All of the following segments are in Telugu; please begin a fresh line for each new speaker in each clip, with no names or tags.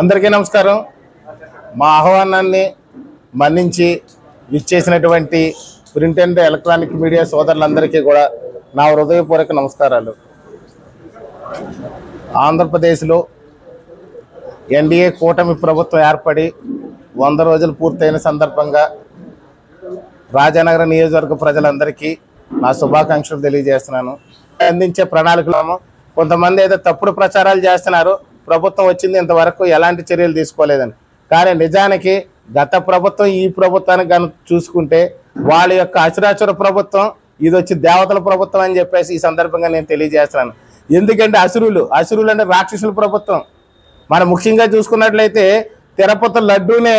అందరికీ నమస్కారం. మా ఆహ్వానాన్ని మన్నించి విచ్చేసినటువంటి ప్రింట్ అండ్ ఎలక్ట్రానిక్ మీడియా సోదరులందరికీ కూడా నా హృదయపూర్వక నమస్కారాలు. ఆంధ్రప్రదేశ్లో ఎన్డీఏ కూటమి ప్రభుత్వం ఏర్పడి వంద రోజులు పూర్తయిన సందర్భంగా రాజానగర నియోజకవర్గ ప్రజలందరికీ నా శుభాకాంక్షలు తెలియజేస్తున్నాను. అందించే ప్రణాళికలను కొంతమంది అయితే తప్పుడు ప్రచారాలు చేస్తున్నారు ప్రభుత్వం వచ్చింది ఇంతవరకు ఎలాంటి చర్యలు తీసుకోలేదని. కానీ నిజానికి గత ప్రభుత్వం ఈ ప్రభుత్వానికి కనుక చూసుకుంటే వాళ్ళ యొక్క అచురాచుర ప్రభుత్వం ఇది వచ్చి దేవతల ప్రభుత్వం అని చెప్పేసి ఈ సందర్భంగా నేను తెలియజేస్తున్నాను. ఎందుకంటే అసురులు అసురులు అంటే రాక్షసుల ప్రభుత్వం. మనం ముఖ్యంగా చూసుకున్నట్లయితే తిరుపతి లడ్డూనే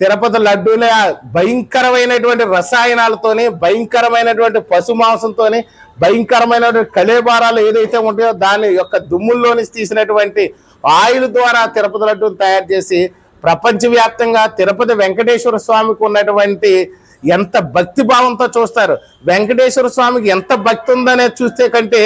తిరుపతి లడ్డూనే భయంకరమైనటువంటి రసాయనాలతోని భయంకరమైనటువంటి పశు మాంసంతోని భయంకరమైనటువంటి కళేబారాలు ఏదైతే ఉంటాయో దాని యొక్క దుమ్ముల్లోని తీసినటువంటి ఆయిల్ ద్వారా తిరుపతి లడ్డూని తయారు చేసి ప్రపంచవ్యాప్తంగా తిరుపతి వెంకటేశ్వర స్వామికి ఉన్నటువంటి ఎంత భక్తి భావంతో చూస్తారు. వెంకటేశ్వర స్వామికి ఎంత భక్తి ఉందనేది చూస్తే కంటే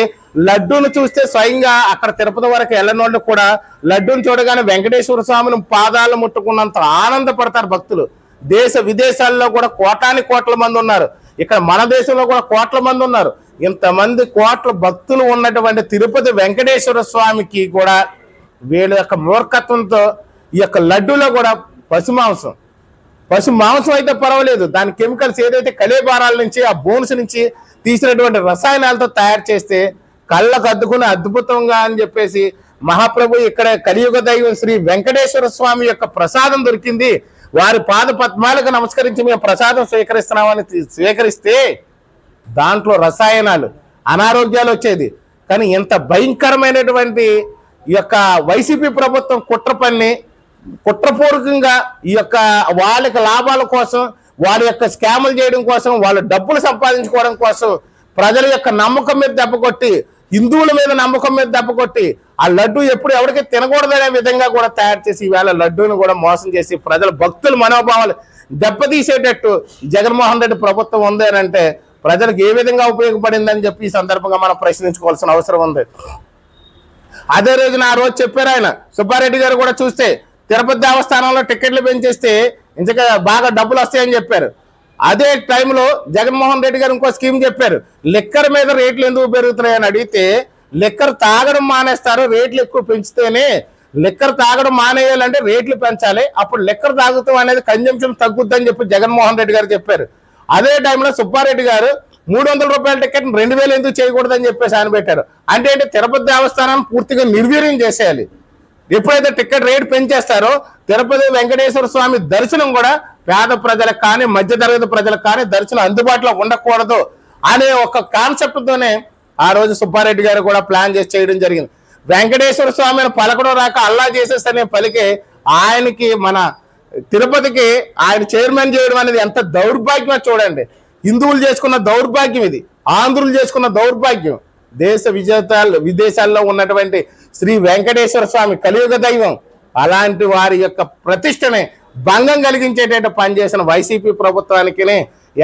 లడ్డూను చూస్తే స్వయంగా అక్కడ తిరుపతి వరకు వెళ్ళనోళ్ళు కూడా లడ్డూను చూడగానే వెంకటేశ్వర స్వామిని పాదాలు ముట్టుకున్నంత ఆనందపడతారు భక్తులు. దేశ విదేశాల్లో కూడా కోటాని కోట్ల మంది ఉన్నారు. ఇక్కడ మన దేశంలో కూడా కోట్ల మంది ఉన్నారు. ఇంతమంది కోట్ల భక్తులు ఉన్నటువంటి తిరుపతి వెంకటేశ్వర స్వామికి కూడా వీళ్ళ యొక్క మూర్ఖత్వంతో ఈ యొక్క లడ్డూలో కూడా పశుమాంసం పశు మాంసం అయితే పర్వాలేదు. దాని కెమికల్స్ ఏదైతే కలేబారాల నుంచి ఆ బోన్స్ నుంచి తీసినటువంటి రసాయనాలతో తయారు చేస్తే కళ్ళకు అద్దుకుని అద్భుతంగా అని చెప్పేసి మహాప్రభు ఇక్కడ కలియుగ దైవం శ్రీ వెంకటేశ్వర స్వామి యొక్క ప్రసాదం దొరికింది. వారి పాద పద్మాలకు నమస్కరించి మేము ప్రసాదం స్వీకరిస్తున్నామని స్వీకరిస్తే దాంట్లో రసాయనాలు అనారోగ్యాలు వచ్చేది. కానీ ఇంత భయంకరమైనటువంటి ఈ యొక్క వైసీపీ ప్రభుత్వం కుట్ర పన్ని కుట్రపూర్వకంగా ఈ యొక్క వాళ్ళకి లాభాల కోసం వాళ్ళ యొక్క స్కాములు చేయడం కోసం వాళ్ళ డబ్బులు సంపాదించుకోవడం కోసం ప్రజల యొక్క నమ్మకం మీద దెబ్బకొట్టి హిందువుల మీద నమ్మకం మీద దెబ్బకొట్టి ఆ లడ్డు ఎప్పుడు ఎవరికి తినకూడదనే విధంగా కూడా తయారు చేసి ఈవేళ లడ్డూని కూడా మోసం చేసి ప్రజల భక్తుల మనోభావాలు దెబ్బతీసేటట్టు జగన్మోహన్ రెడ్డి ప్రభుత్వం ఉంది అని అంటే ప్రజలకు ఏ విధంగా ఉపయోగపడిందని చెప్పి ఈ సందర్భంగా మనం ప్రశ్నించుకోవాల్సిన అవసరం ఉంది. అదే రోజున ఆ రోజు చెప్పారు ఆయన. సుబ్బారెడ్డి గారు కూడా చూస్తే తిరుపతి దేవస్థానంలో టికెట్లు పెంచేస్తే ఇంతగా బాగా డబ్బులు వస్తాయని చెప్పారు. అదే టైంలో జగన్మోహన్ రెడ్డి గారు ఇంకో స్కీమ్ చెప్పారు. లిక్కర్ మీద రేట్లు ఎందుకు పెరుగుతున్నాయని అడిగితే లిక్కర్ తాగడం మానేస్తారు రేట్లు ఎక్కువ పెంచితేనే లిక్కర్ తాగడం మానేయాలంటే రేట్లు పెంచాలి. అప్పుడు లిక్కర్ తాగుతాం అనేది కన్జంప్షన్ తగ్గుద్దని చెప్పి జగన్మోహన్ రెడ్డి గారు చెప్పారు. అదే టైంలో సుబ్బారెడ్డి గారు మూడు వందల రూపాయల టికెట్ రెండు వేలు ఎందుకు చేయకూడదని చెప్పేసి ఆయన పెట్టారు. అంటే ఏంటి? తిరుపతి దేవస్థానాన్ని పూర్తిగా నిర్వీర్యం చేసేయాలి. ఎప్పుడైతే టికెట్ రేట్ పెంచేస్తారో తిరుపతి వెంకటేశ్వర స్వామి దర్శనం కూడా పేద ప్రజలకు కానీ మధ్యతరగతి ప్రజలకు కానీ దర్శనం అందుబాటులో ఉండకూడదు అనే ఒక కాన్సెప్ట్తోనే ఆ రోజు సుబ్బారెడ్డి గారు కూడా ప్లాన్ చేసి చేయడం జరిగింది. వెంకటేశ్వర స్వామిని పలకడం రాక అల్లా చేసేస్తనే పలికే ఆయనకి మన తిరుపతికి ఆయన చైర్మన్ చేయడం అనేది ఎంత దౌర్భాగ్యమో చూడండి. హిందువులు చేసుకున్న దౌర్భాగ్యం ఇది. ఆంధ్రులు చేసుకున్న దౌర్భాగ్యం. దేశ విజేతాలు విదేశాల్లో ఉన్నటువంటి శ్రీ వెంకటేశ్వర స్వామి కలియుగ దైవం. అలాంటి వారి యొక్క ప్రతిష్టని భంగం కలిగించేటట్టు పనిచేసిన వైసీపీ ప్రభుత్వానికి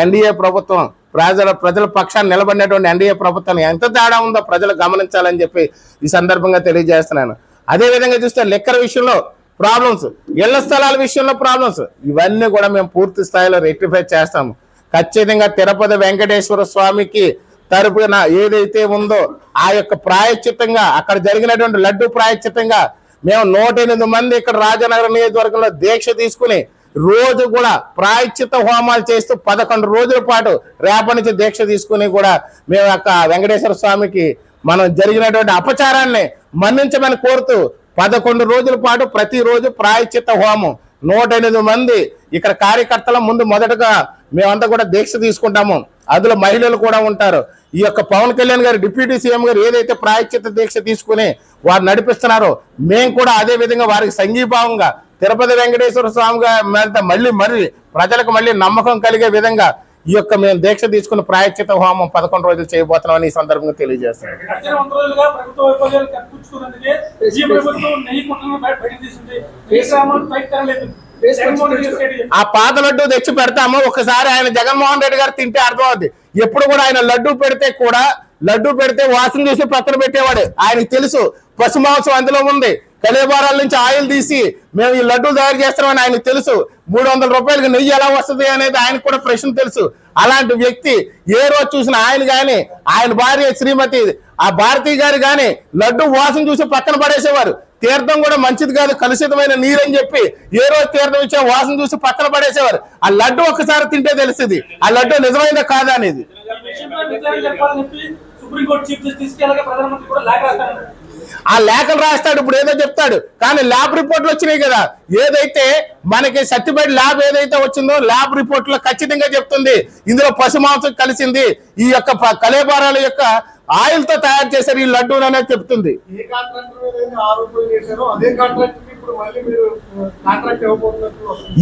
ఎన్డీఏ ప్రభుత్వం ప్రజల ప్రజల పక్షాన్ని నిలబడినటువంటి ఎన్డీఏ ప్రభుత్వం ఎంత తేడా ఉందో ప్రజలు గమనించాలని చెప్పి ఈ సందర్భంగా తెలియజేస్తున్నాను. అదే విధంగా చూస్తే లెక్కల విషయంలో ప్రాబ్లమ్స్ ఇళ్ళ స్థలాల విషయంలో ప్రాబ్లమ్స్ ఇవన్నీ కూడా మేము పూర్తి స్థాయిలో రెక్టిఫై చేస్తాము. ఖచ్చితంగా తిరుపతి వెంకటేశ్వర స్వామికి తరపున ఏదైతే ఉందో ఆ యొక్క ప్రాయశ్చిత్తంగా అక్కడ జరిగినటువంటి లడ్డు ప్రాయశ్చితంగా మేము నూట ఎనిమిది మంది ఇక్కడ రాజనగరం నియోజకవర్గంలో దీక్ష తీసుకుని రోజు కూడా ప్రాయశ్చిత్త హోమాలు చేస్తూ పదకొండు రోజుల పాటు రేపటి నుంచి దీక్ష తీసుకుని కూడా మేము యొక్క వెంకటేశ్వర స్వామికి మనం జరిగినటువంటి అపచారాన్ని మన్నించమని కోరుతూ పదకొండు రోజుల పాటు ప్రతిరోజు ప్రాయశ్చిత్త హోమం. నూట ఎనిమిది మంది ఇక్కడ కార్యకర్తల ముందు మొదటగా మేమంతా కూడా దీక్ష తీసుకుంటాము. అందులో మహిళలు కూడా ఉంటారు. ఈ యొక్క పవన్ కళ్యాణ్ గారు డిప్యూటీ సీఎం గారు ఏదైతే ప్రాయశ్చిత్త దీక్ష తీసుకుని వారు నడిపిస్తున్నారో మేము కూడా అదే విధంగా వారికి సంఘీభావంగా తిరుపతి వెంకటేశ్వర స్వామి గారి మళ్ళీ మరి ప్రజలకు మళ్ళీ నమ్మకం కలిగే విధంగా ఈ యొక్క మేము దీక్ష తీసుకున్న ప్రాయశ్చిత హోమం పదకొండు రోజులు చేయబోతున్నామని ఈ సందర్భంగా తెలియజేస్తున్నాం. ఆ పాత లడ్డు తెచ్చి పెడతాము. ఒకసారి ఆయన జగన్మోహన్ రెడ్డి గారు తింటే అర్థం అవుద్ది ఎప్పుడు కూడా ఆయన లడ్డు పెడితే కూడా లడ్డు పెడితే వాసన చూసి పక్కన పెట్టేవాడు. ఆయనకు తెలుసు పశు మాంసం అందులో ఉంది. కలేబారాల నుంచి ఆయిల్ తీసి మేము ఈ లడ్డు తయారు చేస్తున్నామని ఆయనకు తెలుసు. మూడు వందల రూపాయలకి నెయ్యి ఎలా వస్తుంది అనేది ఆయనకు కూడా ప్రశ్న తెలుసు. అలాంటి వ్యక్తి ఏ రోజు చూసిన ఆయన గాని ఆయన భార్య శ్రీమతి ఆ భారతీ గారు గాని లడ్డు వాసన చూసి పక్కన పడేసేవారు. తీర్థం కూడా మంచిది కాదు కలుషితమైన నీరు అని చెప్పి ఏ రోజు తీర్థం ఇచ్చా వాసన చూసి పక్కన పడేసేవారు. ఆ లడ్డు ఒక్కసారి తింటే తెలిసింది ఆ లడ్డు నిజమైందా కాదా అనేది. ఆ లేఖలు రాస్తాడు ఇప్పుడు ఏదో చెప్తాడు. కానీ ల్యాబ్ రిపోర్ట్లు వచ్చినాయి కదా. ఏదైతే మనకి సర్టిఫైడ్ ల్యాబ్ ఏదైతే వచ్చిందో ల్యాబ్ రిపోర్ట్లో ఖచ్చితంగా చెప్తుంది. ఇందులో పశు మాంసం కలిసింది. ఈ యొక్క కలేబారాల యొక్క ఆయిల్తో తయారు చేశారు ఈ లడ్డూలు అనేది చెప్తుంది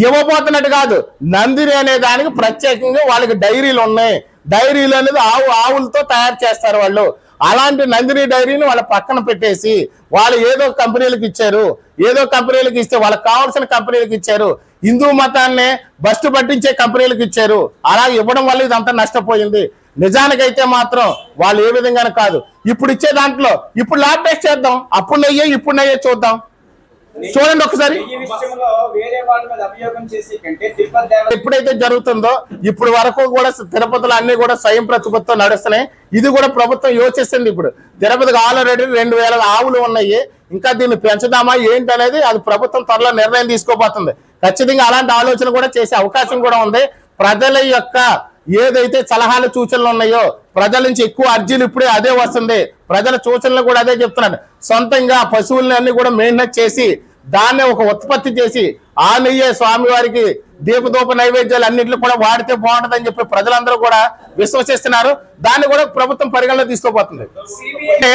ఇవ్వబోతున్నట్టు కాదు నందిని అనే దానికి ప్రత్యేకంగా వాళ్ళకి డైరీలు ఉన్నాయి. డైరీలు అనేది ఆవు ఆవులతో తయారు చేస్తారు వాళ్ళు. అలాంటి నందిని డైరీని వాళ్ళ పక్కన పెట్టేసి వాళ్ళు ఏదో కంపెనీలకు ఇచ్చారు. ఏదో కంపెనీలకు ఇస్తే వాళ్ళకి కావాల్సిన కంపెనీలకు ఇచ్చారు. హిందూ మతాన్ని బస్టు పట్టించే కంపెనీలకు ఇచ్చారు. అలా ఇవ్వడం వల్ల ఇదంతా నష్టపోయింది. నిజానికైతే మాత్రం వాళ్ళు ఏ విధంగా కాదు. ఇప్పుడు ఇచ్చే దాంట్లో ఇప్పుడు ల్యాబ్ టెస్ట్ చేద్దాం. అప్పుడు నయ్యే ఇప్పుడు నయ్యే చూద్దాం. చూడండి ఒకసారి. ఎప్పుడైతే జరుగుతుందో ఇప్పుడు వరకు కూడా తిరుపతిలో అన్ని కూడా స్వయం ప్రతిపత్తితో నడుస్తున్నాయి. ఇది కూడా ప్రభుత్వం యోచిస్తుంది ఇప్పుడు. తిరుపతికి ఆల్రెడీ రెండు వేల ఆవులు ఉన్నాయి. ఇంకా దీన్ని పెంచుదామా ఏంటి అనేది అది ప్రభుత్వం త్వరలో నిర్ణయం తీసుకోబోతుంది. ఖచ్చితంగా అలాంటి ఆలోచన కూడా చేసే అవకాశం కూడా ఉంది. ప్రజల యొక్క ఏదైతే సలహాలు సూచనలు ఉన్నాయో ప్రజల నుంచి ఎక్కువ అర్జీలు ఇప్పుడే అదే వస్తుంది. ప్రజల సూచనలు కూడా అదే చెప్తున్నాడు సొంతంగా పశువులన్నీ కూడా మెయింటెనెన్స్ చేసి దాన్ని ఒక ఉత్పత్తి చేసి ఆ నెయ్యే స్వామి వారికి దీపదూప నైవేద్యాలు అన్నింటిలో కూడా వాడితే బాగుంటుందని చెప్పి ప్రజలందరూ కూడా విశ్వసిస్తున్నారు. దాన్ని కూడా ప్రభుత్వం పరిగణలో తీసుకోబోతుంది. అంటే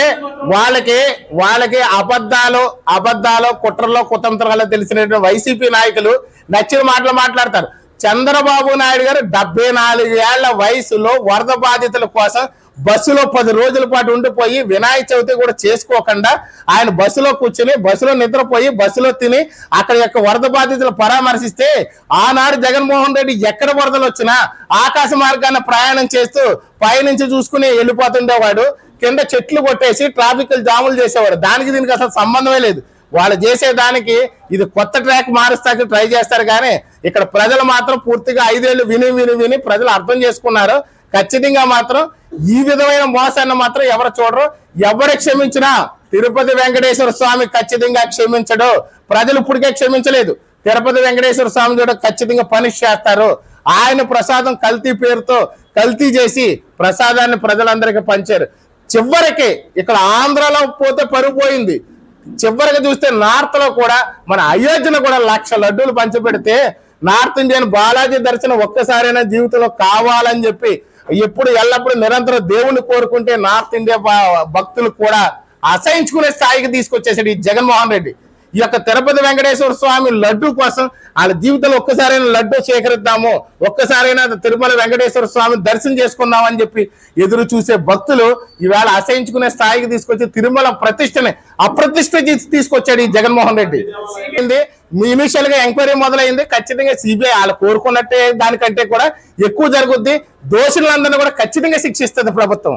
వాళ్ళకి వాళ్ళకి అబద్ధాలు అబద్ధాలు కుట్రలో కుతంత్రాలు తెలిసినటువంటి వైసీపీ నాయకులు నచ్చిన మాటలు మాట్లాడతారు. చంద్రబాబు నాయుడు గారు డెబ్బై నాలుగు ఏళ్ళ వయసులో వరద బాధితుల కోసం బస్సులో పది రోజుల పాటు ఉండిపోయి వినాయక చవితి కూడా చేసుకోకుండా ఆయన బస్సులో కూర్చుని బస్సులో నిద్రపోయి బస్సులో తిని అక్కడ యొక్క వరద బాధితులు పరామర్శిస్తే ఆనాడు జగన్మోహన్ రెడ్డి ఎక్కడ వరదలు వచ్చినా ఆకాశ మార్గాన ప్రయాణం చేస్తూ పైనుంచి చూసుకుని వెళ్ళిపోతుండేవాడు. కింద చెట్లు కొట్టేసి ట్రాఫిక్ జాములు చేసేవాడు. దానికి దీనికి అసలు సంబంధమే లేదు. వాళ్ళు చేసే దానికి ఇది కొత్త ట్రాక్ మారుస్తాకి ట్రై చేస్తారు కానీ ఇక్కడ ప్రజలు మాత్రం పూర్తిగా ఐదేళ్ళు విని విని విని ప్రజలు అర్థం చేసుకున్నారు. ఖచ్చితంగా మాత్రం ఈ విధమైన మోసాన్ని మాత్రం ఎవరు చూడరు. ఎవరు క్షమించినా తిరుపతి వెంకటేశ్వర స్వామి ఖచ్చితంగా క్షమించడు. ప్రజలు ఇప్పటికే క్షమించలేదు. తిరుపతి వెంకటేశ్వర స్వామి చూడ ఖచ్చితంగా పనిష్ చేస్తారు. ఆయన ప్రసాదం కల్తీ పేరుతో కల్తీ చేసి ప్రసాదాన్ని ప్రజలందరికీ పంచారు. చివరికి ఇక్కడ ఆంధ్రాలో పోతే పరుగు పోయింది. చివరికి చూస్తే నార్త్లో కూడా మన అయోధ్యను కూడా లక్ష లడ్డూలు పంచిపెడితే నార్త్ ఇండియన్ బాలాజీ దర్శనం ఒక్కసారైనా జీవితంలో కావాలని చెప్పి ఎప్పుడు ఎల్లప్పుడూ నిరంతరం దేవుణ్ణి కోరుకుంటే నార్త్ ఇండియా భక్తులు కూడా అసహించుకునే స్థాయికి తీసుకొచ్చేసాడు ఈ జగన్మోహన్ రెడ్డి. ఈ యొక్క తిరుపతి వెంకటేశ్వర స్వామి లడ్డు కోసం వాళ్ళ జీవితంలో ఒక్కసారైనా లడ్డు సేకరిద్దాము. ఒక్కసారైనా తిరుమల వెంకటేశ్వర స్వామి దర్శనం చేసుకుందామని చెప్పి ఎదురు చూసే భక్తులు ఈవేళ అసహించుకునే స్థాయికి తీసుకొచ్చి తిరుమల ప్రతిష్టని అప్రతిష్ట తీసుకొచ్చాడు ఈ జగన్మోహన్ రెడ్డి. ఇనిషియల్గా ఎంక్వైరీ మొదలైంది. ఖచ్చితంగా సిబిఐ వాళ్ళు కోరుకున్నట్టే దానికంటే కూడా ఎక్కువ జరుగుద్ది. దోషులందరినీ కూడా ఖచ్చితంగా శిక్షిస్తుంది ప్రభుత్వం.